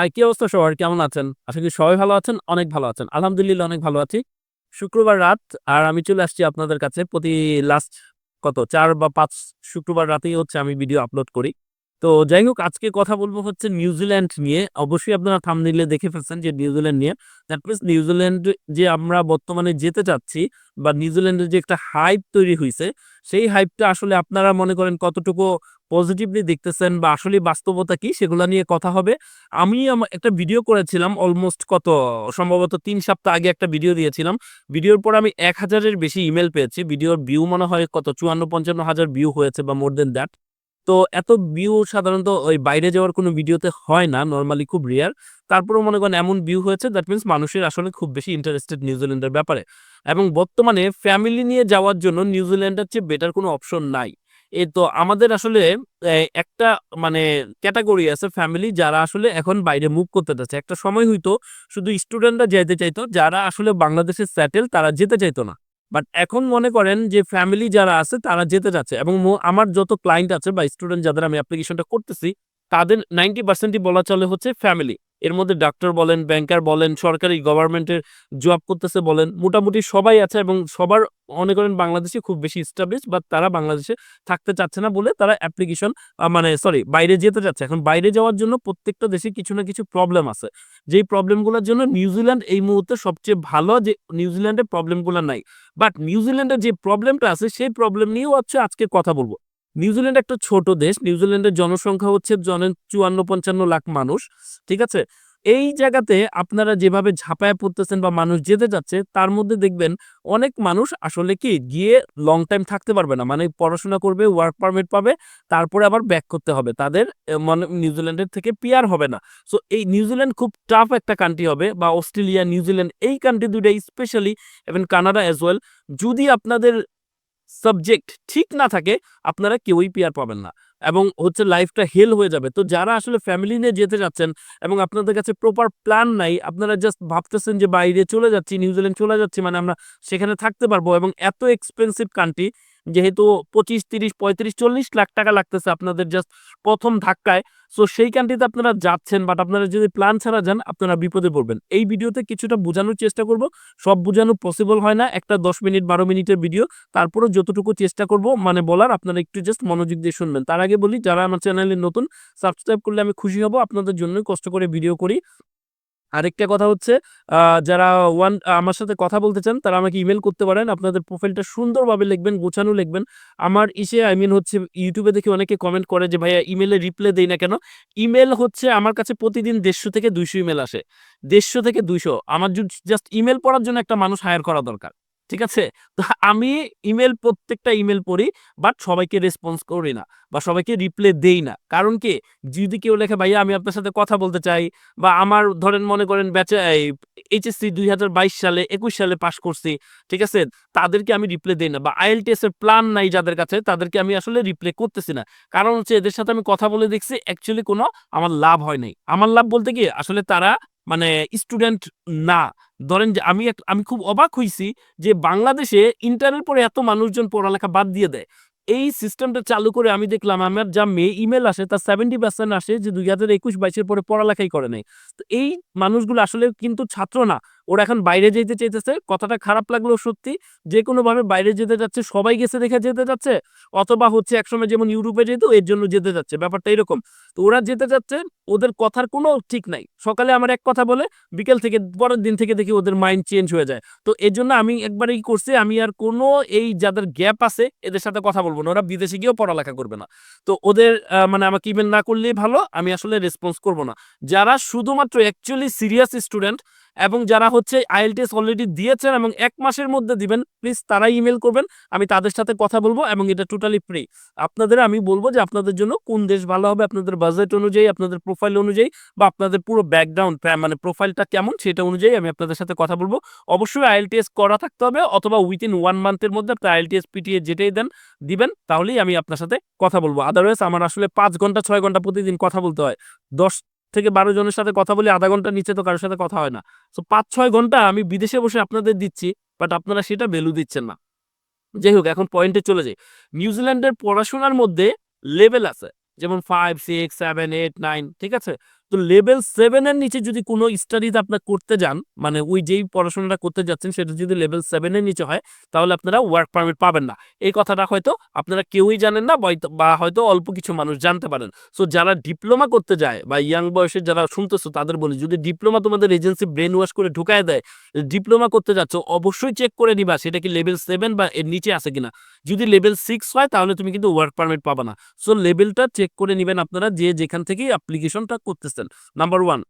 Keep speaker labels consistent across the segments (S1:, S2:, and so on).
S1: আর কি অবস্থা সবার? কেমন আছেন? আশা করি সবাই ভালো আছেন, অনেক ভালো আছেন। আলহামদুলিল্লাহ, অনেক ভালো আছি। শুক্রবার রাত, আর আমি চলে আসছি আপনাদের কাছে প্রতি লাস্ট কত? চার বা পাঁচ শুক্রবার রাতেই হচ্ছে আমি ভিডিও আপলোড করি। তো যাই হোক আজকে কথা বলব হচ্ছে নিউজিল্যান্ড নিয়ে। অবশ্যই আপনারা থামনিলে দেখে ফেলছেন যে নিউজিল্যান্ড নিয়ে। দ্যাট মিনস নিউজিল্যান্ড যে আমরা বর্তমানে যেতে চাচ্ছি বা নিউজিল্যান্ডের যে একটা হাইপ তৈরি হয়েছে সেই হাইপটা আসলে আপনারা মনে করেন কতটুকু পজিটিভলি দেখতেছেন বা আসলে বাস্তবতা কি, সেগুলো নিয়ে কথা হবে। আমি একটা ভিডিও করেছিলাম অলমোস্ট কত, সম্ভবত তিন সপ্তাহ আগে একটা ভিডিও দিয়েছিলাম। ভিডিওর পর আমি এক হাজারের বেশি ইমেল পেয়েছি। ভিডিওর ভিউ মনে হয় কত, চুয়ান্ন পঞ্চান্ন হাজার ভিউ হয়েছে বা মোর দেন দ্যাট তো এত ভিউ সাধারণত ওই বাইরে যাওয়ার কোনো ভিডিওতে হয় না নর্মালি খুব রিয়ার তারপরেও মনে করেন এমন ভিউ হয়েছে দ্যাট মিনস মানুষের আসলে খুব বেশি ইন্টারেস্টেড নিউজিল্যান্ডের ব্যাপারে। এবং বর্তমানে ফ্যামিলি নিয়ে যাওয়ার জন্য নিউজিল্যান্ডের চেয়ে বেটার কোনো অপশন নাই। এই তো আমাদের আসলে একটা মানে ক্যাটাগরি আছে ফ্যামিলি যারা আসলে এখন বাইরে মুভ করতে যাচ্ছে। একটা সময় হইতো শুধু স্টুডেন্টরা যেতে চাইতো, যারা আসলে বাংলাদেশে সেটেল তারা যেতে চাইতো না। বাট এখন মনে করেন যে ফ্যামিলি যারা আছে, তারা যেতে চাচ্ছে এবং আমার যত ক্লায়েন্ট আছে বা স্টুডেন্ট যাদের আমি অ্যাপ্লিকেশনটা করতেছি, তাদের নাইনটি পার্সেন্টই বলা চলে হচ্ছে ফ্যামিলি এর মধ্যে ডাক্তার বলেন ব্যাংকার বলেন, সরকারি গভর্নমেন্টের জব করতেছে বলেন, মোটামুটি সবাই আছে এবং সবার মনে করেন বাংলাদেশে খুব বেশি স্টাবলিশ বাট তারা বাংলাদেশে থাকতে চাচ্ছে না বলে তারা অ্যাপ্লিকেশন মানে সরি বাইরে যেতে চাচ্ছে। এখন বাইরে যাওয়ার জন্য প্রত্যেকটা দেশে কিছু না কিছু প্রবলেম আছে। যেই প্রবলেমগুলোর জন্য নিউজিল্যান্ড এই মুহূর্তে সবচেয়ে ভালো যে নিউজিল্যান্ডে প্রবলেমগুলো নাই। বাট নিউজিল্যান্ডের যে প্রবলেমটা আছে, সেই প্রবলেম নিয়েও হচ্ছে আজকে কথা বলব। নিউজিল্যান্ড একটা ছোট দেশ। নিউজিল্যান্ডের জনসংখ্যা হচ্ছে জনের চুয়ান্ন পঞ্চান্ন লাখ মানুষ, ঠিক আছে? এই জায়গাতে আপনারা যেভাবে ঝাঁপায় পড়তেছেন বা মানুষ যেতে যাচ্ছে তার মধ্যে দেখবেন অনেক মানুষ আসলে কি গিয়ে লং টাইম থাকতে পারবে না। মানে পড়াশোনা করবে ওয়ার্ক পারমিট পাবে, তারপরে আবার ব্যাক করতে হবে। তাদের মানে নিউজিল্যান্ডের থেকে পিয়ার হবে না। সো এই নিউজিল্যান্ড খুব টাফ একটা কান্ট্রি হবে বা অস্ট্রেলিয়া নিউজিল্যান্ড এই কান্ট্রি দুইটা স্পেশালি এবং কানাডা অ্যাজ ওয়েল যদি আপনাদের সাবজেক্ট ঠিক না থাকে, আপনারা কেউই পিয়ার পাবেন না। এবং হচ্ছে লাইফটা হেল হয়ে যাবে। তো যারা আসলে ফ্যামিলি নিয়ে যেতে যাচ্ছেন এবং আপনাদের কাছে প্রপার প্ল্যান নাই, আপনারা জাস্ট ভাবতেছেন যে বাইরে চলে যাচ্ছি নিউজিল্যান্ড চলে যাচ্ছি মানে আমরা সেখানে থাকতে পারব এবং এত এক্সপেন্সিভ কান্ট্রি যেহেতু পঁচিশ, তিরিশ, পঁয়ত্রিশ, চল্লিশ লাখ টাকা লাগতেছে আপনাদের জাস্ট প্রথম ধাক্কায়। সো সেই কান্ট্রিতে আপনারা যাচ্ছেন বাট আপনারা যদি প্ল্যান ছাড়া যান, আপনারা বিপদে পড়বেন। এই ভিডিওতে কিছুটা বোঝানোর চেষ্টা করব। সব বোঝানো পসিবল হয় না। একটা দশ মিনিট, বারো মিনিটের ভিডিও তারপরেও যতটুকু চেষ্টা করব মানে বলার, আপনারা একটু জাস্ট মনোযোগ দিয়ে শুনবেন। তার আগে বলি, যারা আমার চ্যানেলে নতুন সাবস্ক্রাইব করলে আমি খুশি হব। আপনাদের জন্যই কষ্ট করে ভিডিও করি। আরেকটা কথা হচ্ছে যারা ওয়ান, আমার সাথে কথা বলতে চান, তারা আমাকে ইমেল করতে পারেন, আপনাদের প্রোফাইলটা সুন্দরভাবে লিখবেন, গোছানো লিখবেন। আমার ইসে, আই মিন হচ্ছে ইউটিউবে দেখে অনেকে কমেন্ট করে যে, ভাইয়া ইমেলে রিপ্লাই দেই না কেন? ইমেল হচ্ছে আমার কাছে প্রতিদিন দেড়শো থেকে দুইশো ইমেল আসে। দেড়শো থেকে দুইশো। আমার জাস্ট ইমেল পড়ার জন্য একটা মানুষ হায়ার করা দরকার। ঠিক আছে? তো আমি ইমেল প্রত্যেকটা ইমেল পড়ি বাট সবাইকে রেসপন্স করি না বা সবাইকে রিপ্লাই দেই না। কারণ কি? যদি কেউ লেখে, ভাইয়া, আমি আপনার সাথে কথা বলতে চাই বা আমার ধরেন মনে করেন ব্যাচে এইচএসসি দুই হাজার বাইশ সালে, একুশ সালে পাশ করছি, ঠিক আছে? তাদেরকে আমি রিপ্লাই দেই না বা আইএলটিএস এর প্ল্যান নাই যাদের কাছে, তাদেরকে আমি আসলে রিপ্লাই করতেছি না। কারণ হচ্ছে এদের সাথে আমি কথা বলে দেখছি অ্যাকচুয়ালি কোনো আমার লাভ হয় নাই। আমার লাভ বলতে কি? আসলে তারা মানে স্টুডেন্ট না। ধরেন যে আমি আমি খুব অবাক হইছি যে বাংলাদেশে ইন্টারনেট পরে এত মানুষজন পড়ালেখা বাদ দিয়ে দেয়। এই সিস্টেমটা চালু করে আমি দেখলাম আমার যা মেয়ে ইমেল আসে তার সেভেন্টি পার্সেন্ট আসে যে দুই হাজার একুশ বাইশের পরে পড়ালেখাই করে নেই। তো এই মানুষগুলো আসলে কিন্তু ছাত্র না। ওরা এখন বাইরে যেতে চাইতেছে, কথাটা খারাপ লাগলেও সত্যি, যে কোনোভাবে বাইরে যেতে যাচ্ছে, সবাই গেছে দেখে যেতে যাচ্ছে, অথবা হচ্ছে একসময় যেমন ইউরোপে যেত, এর জন্য যেতে যাচ্ছে, ব্যাপারটা এরকম। তো ওরা যেতে যাচ্ছে, ওদের কথার কোনো ঠিক নাই। সকালে আমার এক কথা বলে, বিকেল থেকে, পরের দিন থেকে দেখি ওদের মাইন্ড চেঞ্জ হয়ে যায়। তো এর জন্য আমি একবারই করছি, আমি আর কোনো এই যাদের গ্যাপ আছে, এদের সাথে কথা বলব না, ওরা বিদেশে গিয়েও পড়ালেখা করবে না। তো ওদের মানে আমাকে ইমেল না করলেই ভালো, আমি আসলে রেসপন্স করব না। যারা শুধুমাত্র অ্যাকচুয়ালি সিরিয়াস স্টুডেন্ট এবং যারা হচ্ছে আইএলটিএস অলরেডি দিয়েছেন এবং এক মাসের মধ্যে দিবেন প্লিজ তারাই ইমেল করবেন। আমি তাদের সাথে কথা বলব এবং এটা টোটালি ফ্রি আপনাদের, আমি বলব যে আপনাদের জন্য কোন দেশ ভালো হবে, আপনাদের বাজেট অনুযায়ী, আপনাদের প্রোফাইল অনুযায়ী বা আপনাদের পুরো ব্যাকগ্রাউন্ড মানে প্রোফাইলটা কেমন সেটা অনুযায়ী আমি আপনাদের সাথে কথা বলব। অবশ্যই আইএলটিএস করা থাকতে হবে, অথবা উইথিন ওয়ান মান্থের মধ্যে আপনি আইএলটিএস পিটিএ যেটাই দেন, দিবেন, তাহলেই আমি আপনার সাথে কথা বলব। আদারওয়াইজ আমার আসলে পাঁচ ঘণ্টা, ছয় ঘণ্টা প্রতিদিন কথা বলতে হয়। দশ থেকে বারো জনের সাথে কথা বলি, আধা ঘণ্টা নিচে তো কারোর সাথে কথা হয় না। তো পাঁচ, ছয় ঘণ্টা আমি বিদেশে বসে আপনাদের দিচ্ছি বাট আপনারা সেটা ভ্যালু দিচ্ছেন না। যাই হোক, এখন পয়েন্টে চলে যাই। নিউজিল্যান্ডের পড়াশোনার মধ্যে লেভেল আছে। যেমন five six seven eight nine ঠিক আছে? তো লেভেল সেভেনের নিচে যদি কোনো স্টাডিজ আপনার করতে যান মানে ওই যেই পড়াশোনাটা করতে যাচ্ছেন সেটা যদি লেভেল সেভেনের নিচে হয়, তাহলে আপনারা ওয়ার্ক পারমিট পাবেন না। এই কথাটা হয়তো আপনারা কেউই জানেন না বা হয়তো অল্প কিছু মানুষ জানতে পারেন। সো যারা ডিপ্লোমা করতে যায় বা ইয়াং বয়সের যারা শুনতেছো, তাদের বলি, যদি ডিপ্লোমা তোমাদের এজেন্সি ব্রেন ওয়াশ করে ঢুকায় দেয় ডিপ্লোমা করতে যাচ্ছ, অবশ্যই চেক করে নিবা সেটা কি লেভেল সেভেন বা এর নিচে আছে কিনা। যদি লেভেল সিক্স হয়, তাহলে তুমি কিন্তু ওয়ার্ক পারমিট পাবা না। সো লেভেলটা চেক করে নেবেন আপনারা যে যেখান থেকেই অ্যাপ্লিকেশনটা করতেছেন নাম্বার ওয়ান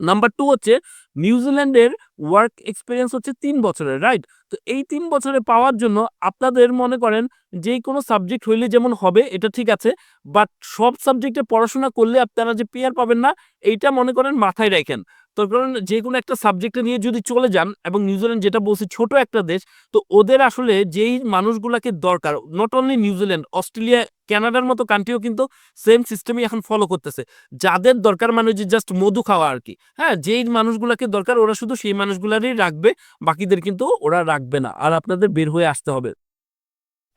S1: নাম্বার টু হচ্ছে নিউজিল্যান্ডের ওয়ার্ক এক্সপিরিয়েন্স হচ্ছে তিন বছরের রাইট তো এই তিন বছরে পাওয়ার জন্য আপনাদের মনে করেন যে কোনো সাবজেক্ট হইলে যেমন হবে, এটা ঠিক আছে বাট সব সাবজেক্টে পড়াশোনা করলে আপনারা যে পেয়ার পাবেন না, এইটা মনে করেন মাথায় রাখেন। তো কারণ যে কোনো একটা সাবজেক্টে নিয়ে যদি চলে যান এবং নিউজিল্যান্ড যেটা বলছি ছোট একটা দেশ, তো ওদের আসলে যেই মানুষগুলাকে দরকার নট অনলি নিউজিল্যান্ড অস্ট্রেলিয়া কানাডার মতো কান্ট্রিও কিন্তু সেম সিস্টেমই এখন ফলো করতেছে। যাদের দরকার মানে যে জাস্ট মধু খাওয়া আর কি। হ্যাঁ যেই মানুষগুলাকে দরকার ওরা শুধু সেই মানুষগুলারই রাখবে, বাকিদের কিন্তু ওরা রাখবে না। আর আপনাদের বের হয়ে আসতে হবে।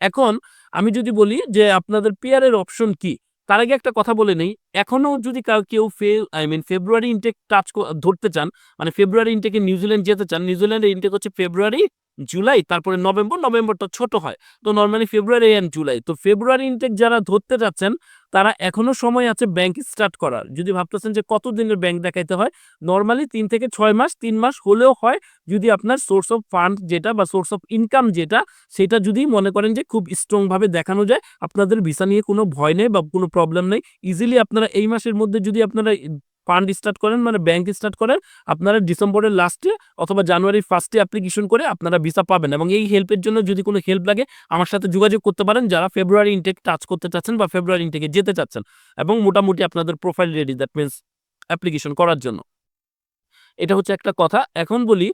S1: এখন আমি যদি বলি যে আপনাদের পেয়ারের অপশন কি? তার আগে একটা কথা বলে নেই। এখনও যদি কাউ- কেউ ফে I mean February intake touch ধরতে চান মানে ফেব্রুয়ারি ইনটেকে নিউজিল্যান্ড যেতে চান নিউজিল্যান্ডের ইনটেক হচ্ছে ফেব্রুয়ারি জুলাই তারপরে নভেম্বর নভেম্বরটা ছোট হয়। তো নর্মালি ফেব্রুয়ারি অ্যান্ড জুলাই তো ফেব্রুয়ারি ইনটেক যারা ধরতে যাচ্ছেন তারা এখনও সময় আছে ব্যাংক স্টার্ট করার। যদি ভাবতেছেন যে কত দিনের ব্যাংক দেখাইতে হয় নর্মালি তিন থেকে ছয় মাস, তিন মাস হলেও হয় যদি আপনার সোর্স অফ ফান্ড যেটা বা সোর্স অফ ইনকাম যেটা, সেটা যদি মনে করেন যে খুব স্ট্রংভাবে দেখানো যায়, আপনাদের ভিসা নিয়ে কোনো ভয় নেই বা কোনো প্রবলেম নেই। ইজিলি আপনারা এই মাসের মধ্যে যদি আপনারা ফান্ড স্টার্ট করেন মানে ব্যাংক স্টার্ট করেন, আপনারা ডিসেম্বরের লাস্টে অথবা জানুয়ারির ফার্স্টে অ্যাপ্লিকেশন করে আপনারা ভিসা পাবেন। এবং এই হেল্পের জন্য যদি কোনো হেল্প লাগে, আমার সাথে যোগাযোগ করতে পারেন। যারা ফেব্রুয়ারি ইনটেক টাচ করতে চাচ্ছেন বা ফেব্রুয়ারি ইনটেকে যেতে চাচ্ছেন এবং মোটামুটি আপনাদের profile ready that means application করার জন্য। এটা হচ্ছে একটা কথা। এখন বলি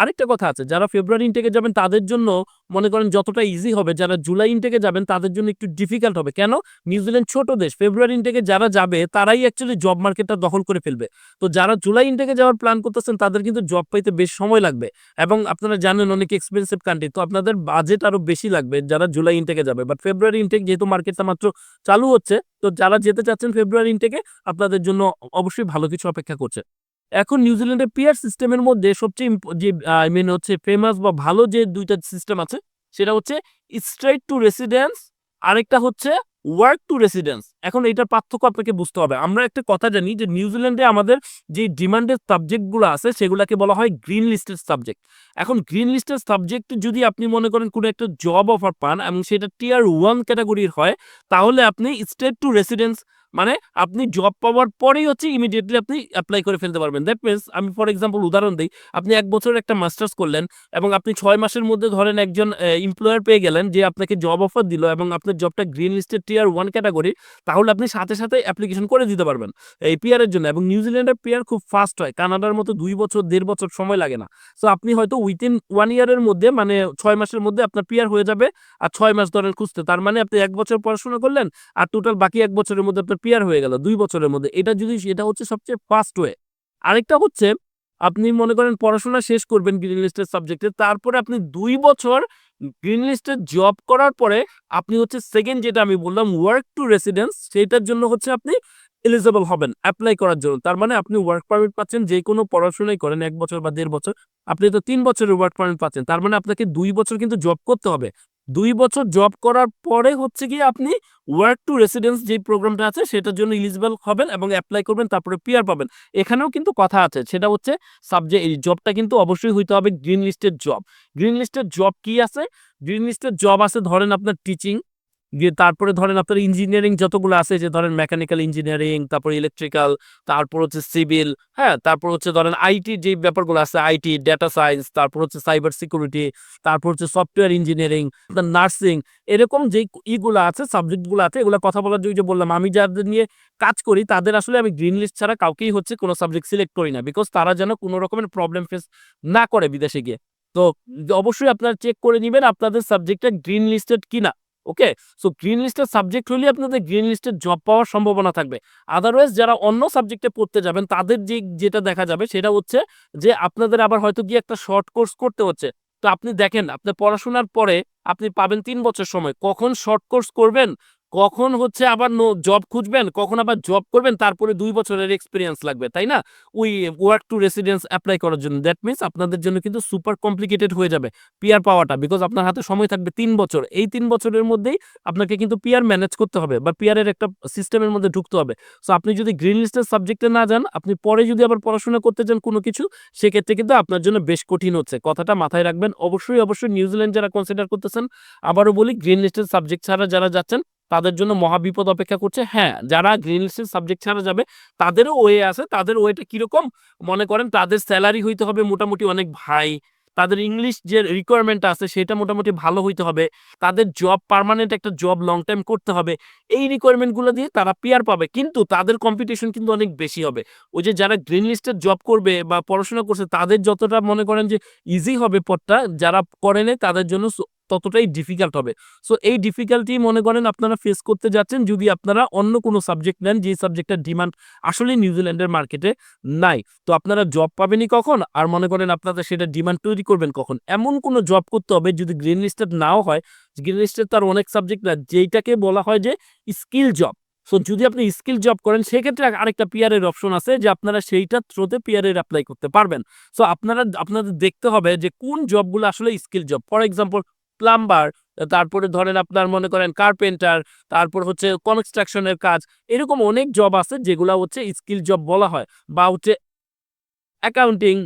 S1: আরেকটা কথা আছে, যারা ফেব্রুয়ারি ইনটেকে যাবেন তাদের জন্য মনে করেন যতটা ইজি হবে, যারা জুলাই ইনটেকে যাবেন তাদের জন্য একটু ডিফিকাল্ট হবে। কেন? নিউজিল্যান্ড ছোট দেশ ফেব্রুয়ারি ইনটেকে যারা যাবে, তারাই অ্যাকচুয়ালি জব মার্কেটটা দখল করে ফেলবে। তো যারা জুলাই ইনটেকে যাওয়ার প্ল্যান করতেছেন, তাদের কিন্তু জব পাইতে বেশ সময় লাগবে। এবং আপনারা জানেন অনেক এক্সপেন্সিভ কান্ট্রি তো আপনাদের বাজেট আরও বেশি লাগবে যারা জুলাই ইনটেকে যাবে। বাট ফেব্রুয়ারি ইনটেক যেহেতু মার্কেটটা মাত্র চালু হচ্ছে, তো যারা যেতে চাচ্ছেন ফেব্রুয়ারি ইনটেকে আপনাদের জন্য অবশ্যই ভালো কিছু অপেক্ষা করছে। এখন নিউজিল্যান্ডের পিয়ার সিস্টেমের মধ্যে সবচেয়ে যে আই মিন হচ্ছে ফেমাস বা ভালো যে দুইটা সিস্টেম আছে, সেটা হচ্ছে স্ট্রেট টু রেসিডেন্স আরেকটা হচ্ছে ওয়ার্ক টু রেসিডেন্স এখন এটার পার্থক্য আপনাকে বুঝতে হবে। আমরা একটা কথা জানি যে নিউজিল্যান্ডে আমাদের যে ডিমান্ডেড সাবজেক্টগুলো আছে, সেগুলোকে বলা হয় গ্রিন লিস্টেড সাবজেক্ট এখন গ্রিন লিস্টেড সাবজেক্ট যদি আপনি মনে করেন কোনো একটা জব অফার পান এবং সেটা টিয়ার ওয়ান ক্যাটাগরির হয়, তাহলে আপনি স্টেট টু রেসিডেন্স মানে আপনি জব পাওয়ার পরেই হচ্ছে ইমিডিয়েটলি আপনি অ্যাপ্লাই করে ফেলতে পারবেন। দ্যাট মিনস আমি ফর এক্সাম্পল উদাহরণ দিই, আপনি এক বছরের একটা মাস্টার্স করলেন এবং আপনি ছয় মাসের মধ্যে ধরেন একজন এমপ্লয়ার পেয়ে গেলেন যে আপনাকে জব অফার দিল এবং আপনার জবটা green listed tier one category তাহলে আপনি সাথে সাথে অ্যাপ্লিকেশন করে দিতে পারবেন এই পিয়ারের জন্য। এবং নিউজিল্যান্ডের পিয়ার খুব ফাস্ট হয় কানাডার মতো দুই বছর, দেড় বছর সময় লাগে না। সো আপনি হয়তো উইদিন ওয়ান ইয়ারের মধ্যে মানে ছয় মাসের মধ্যে আপনার পিয়ার হয়ে যাবে আর ছয় মাস ধরেন খুঁজতে। তার মানে আপনি এক বছর পড়াশোনা করলেন আর টোটাল বাকি এক বছরের মধ্যে আপনার পিয়ার হয়ে গেল দুই বছরের মধ্যে। এটা যদি এটা হচ্ছে সবচেয়ে ফাস্ট ওয়ে আরেকটা হচ্ছে, আপনি মনে করেন পড়াশোনা শেষ করবেন গ্রিন লিস্টের সাবজেক্টে তারপরে আপনি দুই বছর গ্রিন লিস্টের জব করার পরে আপনি হচ্ছে সেকেন্ড যেটা আমি বললাম ওয়ার্ক টু রেসিডেন্স সেটার জন্য হচ্ছে আপনি এলিজেবল হবেন অ্যাপ্লাই করার জন্য। তার মানে আপনি ওয়ার্ক পারমিট পাচ্ছেন, যে কোনো পড়াশোনাই করেন, এক বছর বা দেড় বছর, আপনি তো তিন বছরের ওয়ার্ক পারমিট পাচ্ছেন। তার মানে আপনাকে দুই বছর কিন্তু জব করতে হবে। দুই বছর জব করার পরে হচ্ছে কি আপনি ওয়ার্ক টু রেসিডেন্স যে প্রোগ্রামটা আছে, সেটার জন্য ইলিজিবল হবেন এবং অ্যাপ্লাই করবেন, তারপরে পিয়ার পাবেন। এখানেও কিন্তু কথা আছে, সেটা হচ্ছে সাবজেক্ট জবটা কিন্তু অবশ্যই হইতে হবে গ্রিন লিস্টের জব গ্রিন লিস্টের জব কি আছে? গ্রিন লিস্টের জব আছে ধরেন আপনার টিচিং দিয়ে তারপরে ধরেন আপনার ইঞ্জিনিয়ারিং যতগুলো আছে, যে ধরেন মেকানিক্যাল ইঞ্জিনিয়ারিং তারপর ইলেকট্রিক্যাল তারপর হচ্ছে সিভিল হ্যাঁ তারপর হচ্ছে ধরেন আইটি যে ব্যাপারগুলো আছে আইটি ডেটা সায়েন্স তারপর হচ্ছে সাইবার সিকিউরিটি তারপর হচ্ছে সফটওয়্যার ইঞ্জিনিয়ারিং নার্সিং এরকম যে ইগুলো আছে সাবজেক্টগুলো আছে, এগুলো কথা বলার জন্য যে বললাম, আমি যাদের নিয়ে কাজ করি, তাদের আসলে আমি গ্রিন লিস্ট ছাড়া কাউকেই হচ্ছে কোনো সাবজেক্ট সিলেক্ট করি না বিকজ তারা যেন কোনো রকমের প্রবলেম ফেস না করে বিদেশে গিয়ে। তো অবশ্যই আপনারা চেক করে নেবেন আপনাদের সাবজেক্টটা গ্রিন লিস্টেড কিনা। ওকে সো গ্রিন লিস্টের সাবজেক্ট হলে আপনাদের গ্রিন লিস্টের জব পাওয়ার সম্ভাবনা থাকবে। আদারওয়াইজ যারা অন্য সাবজেক্টে পড়তে যাবেন, তাদের যে, যেটা দেখা যাবে সেটা হচ্ছে যে, আপনাদের আবার হয়তো গিয়ে একটা শর্ট কোর্স করতে হচ্ছে। তো আপনি দেখেন আপনার পড়াশোনার পরে আপনি পাবেন তিন বছর সময়। কখন শর্ট কোর্স করবেন? কখন হচ্ছে আবার জব খুঁজবেন, কখন আবার জব করবেন, তারপরে দুই বছরের এক্সপিরিয়েন্স লাগবে, তাই না? ওই ওয়ার্ক টু রেসিডেন্স অ্যাপ্লাই করার জন্য। দ্যাট মিনস আপনাদের জন্য কিন্তু সুপার কমপ্লিকেটেড হয়ে যাবে পিয়ার পাওয়াটা বিকজ আপনার হাতে সময় থাকবে তিন বছর। এই তিন বছরের মধ্যেই আপনাকে কিন্তু পিয়ার ম্যানেজ করতে হবে, বা পিয়ারের একটা সিস্টেমের মধ্যে ঢুকতে হবে। সো আপনি যদি গ্রিন লিস্টের সাবজেক্টে না যান, আপনি পরে যদি আবার পড়াশোনা করতে চান কোনো কিছু, সেক্ষেত্রে কিন্তু আপনার জন্য বেশ কঠিন হচ্ছে। কথাটা মাথায় রাখবেন। অবশ্যই অবশ্যই নিউজিল্যান্ড যারা কনসিডার করতেছেন, আবারও বলি গ্রিন লিস্টের সাবজেক্ট ছাড়া যারা যাচ্ছেন তাদের জন্য মহাবিপদ অপেক্ষা করছে। হ্যাঁ যারা গ্রিন লিস্টের সাবজেক্ট ছাড়া যাবে, তাদেরও ওয়ে আছে, তাদের ওয়েটা কীরকম? মনে করেন তাদের স্যালারি হইতে হবে মোটামুটি অনেক ভাই, তাদের ইংলিশ যে রিকোয়ারমেন্ট আছে সেটা মোটামুটি ভালো হইতে হবে, তাদের জব পার্মানেন্ট একটা জব লং টাইম করতে হবে, এই রিকোয়ারমেন্টগুলো দিয়ে তারা পিয়ার পাবে। কিন্তু তাদের কম্পিটিশন কিন্তু অনেক বেশি হবে। ওই যে যারা গ্রিন লিস্টের জব করবে বা পড়াশোনা করছে, তাদের যতটা মনে করেন যে ইজি হবে পথটা যারা করেনি তাদের জন্য ততটাই ডিফিকাল্ট হবে। সো এই ডিফিকাল্টি মনে করেন আপনারা ফেস করতে যাচ্ছেন যদি আপনারা অন্য কোনো সাবজেক্ট নেন যে সাবজেক্টের ডিমান্ড আসলে নিউজিল্যান্ডের মার্কেটে নাই। তো আপনারা জব পাবেনই কখন? আর মনে করেন আপনারা সেটা ডিমান্ড তৈরি করবেন কখন? এমন কোনো জব করতে হবে যদি গ্রিন লিস্টেড নাও হয়। গ্রিন লিস্টের তার অনেক সাবজেক্ট না, যেইটাকে বলা হয় যে স্কিল জব সো যদি আপনি স্কিল জব করেন, সেক্ষেত্রে আরেকটা পিয়ারের অপশন আছে যে আপনারা সেইটা থ্রোতে পিয়ারের অ্যাপ্লাই করতে পারবেন। সো আপনারা, আপনাদের দেখতে হবে যে কোন জবগুলো আসলে skill job for example plumber তারপরে ধরেন আপনার মনে করেন কার্পেন্টার তারপর হচ্ছে কনস্ট্রাকশনের কাজ, এরকম অনেক জব আছে যেগুলা হচ্ছে স্কিল জব বলা হয় বা হচ্ছে অ্যাকাউন্টিং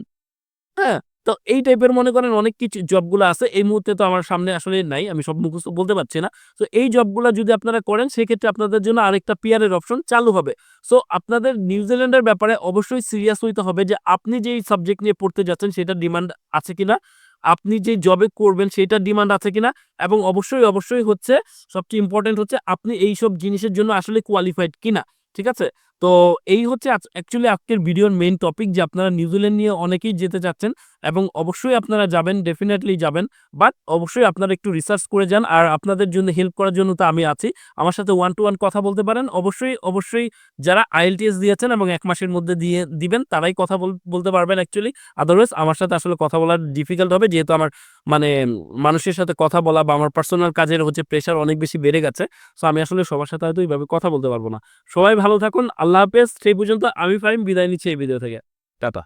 S1: হ্যাঁ? তো এই টাইপের মনে করেন অনেক কিছু জবগুলো আছে, এই মুহূর্তে তো আমার সামনে আসলে নাই, আমি সব মুখস্থ বলতে পারছি না। তো এই জবগুলো যদি আপনারা করেন, সেক্ষেত্রে আপনাদের জন্য আরেকটা পিয়ারের অপশন চালু হবে। সো আপনাদের নিউজিল্যান্ডের ব্যাপারে অবশ্যই সিরিয়াস হইতে হবে যে আপনি যেই সাবজেক্ট নিয়ে পড়তে যাচ্ছেন সেটা ডিমান্ড আছে কিনা। আপনি যে জবে করবেন সেটা ডিমান্ড আছে কিনা? এবং অবশ্যই অবশ্যই হচ্ছে সবচেয়ে ইম্পর্টেন্ট হচ্ছে আপনি এই সব জিনিসের জন্য আসলে কোয়ালিফাইড কিনা, ঠিক আছে? তো এই হচ্ছে অ্যাকচুয়ালি আজকের ভিডিওর মেইন টপিক যে আপনারা নিউজিল্যান্ড নিয়ে অনেকেই যেতে চাচ্ছেন এবং অবশ্যই আপনারা যাবেন ডেফিনেটলি যাবেন বাট অবশ্যই আপনারা একটু রিসার্চ করে যান আর আপনাদের জন্য হেল্প করার জন্য তো আমি আছি। আমার সাথে ওয়ান টু ওয়ান কথা বলতে পারেন, অবশ্যই অবশ্যই যারা আইএলটিএস দিয়েছেন এবং এক মাসের মধ্যে দিয়ে দিবেন, তারাই কথা বল- বলতে পারবেন অ্যাকচুয়ালি আদারওয়াইজ আমার সাথে আসলে কথা বলার ডিফিকাল্ট হবে, যেহেতু আমার মানে মানুষের সাথে কথা বলা বা আমার পার্সোনাল কাজের হচ্ছে প্রেশার অনেক বেশি বেড়ে গেছে সো আমি আসলে সবার সাথে হয়তো এইভাবে কথা বলতে পারব না। সবাই ভালো থাকুন আল্লাহ হাফেজ সেই পর্যন্ত আমি ফাইম বিদায় নিচ্ছি এই ভিডিও থেকে। টাটা।